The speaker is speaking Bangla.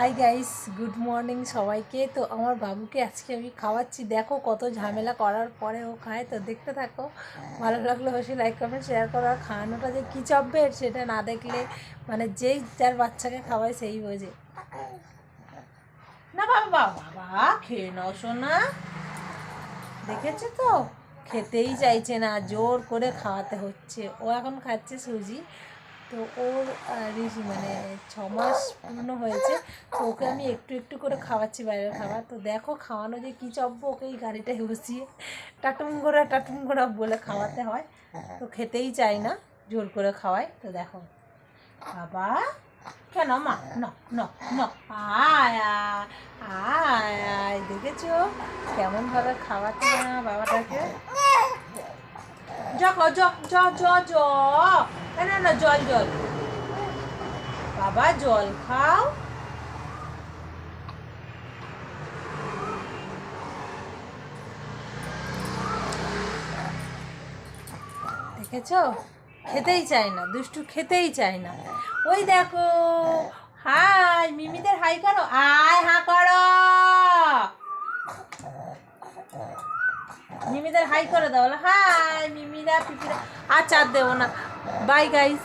হাই গাইস গুড মর্নিং সবাইকে। তো আমার বাবুকে আজকে আমি খাওয়াচ্ছি। দেখো কত ঝামেলা করার পরে ও খায় তো দেখতে থাকো। ভালো লাগলে অবশ্যই লাইক কমেন্ট শেয়ার করো। আর খাওয়ানোটা যে কী চব্বে সেটা না দেখলে মানে যেই যার বাচ্চাকে খাওয়ায় সেই বোঝে। না, বাবা বাবা খেয়ে নাও শোনা দেখেছ তো? খেতেই চাইছে না। জোর করে খাওয়াতে হচ্ছে। ও এখন খাচ্ছে সুজি। তো ওর ঋষি মানে ছ মাস পূর্ণ হয়েছে তো ওকে আমি একটু একটু করে খাওয়াচ্ছি বাইরের খাবার। তো দেখো খাওয়ানো যে কী চব্ব ওকে এই গাড়িটায় বসিয়ে টাটুম গোড়া টাটুম গোড়া বলে খাওয়াতে হয়। তো খেতেই চাই না জোর করে খাওয়াই। তো দেখো বাবা কেন মা ন ন ন আয় আয়, দেখেছ? কেমনভাবে খাওয়াচ্ছে না বাবাটাকে জ জ জ জ জ না না জল জল বাবা জল খাও দেখেছ খেতেই চায় না দুষ্টু খেতেই চায় না ওই দেখো হাই মিমিদের হাই করো আয় হা করো মিমিদের হাই করে দাও। হাই মিমিরা পিপিরা। আর চার দেবো না। Bye guys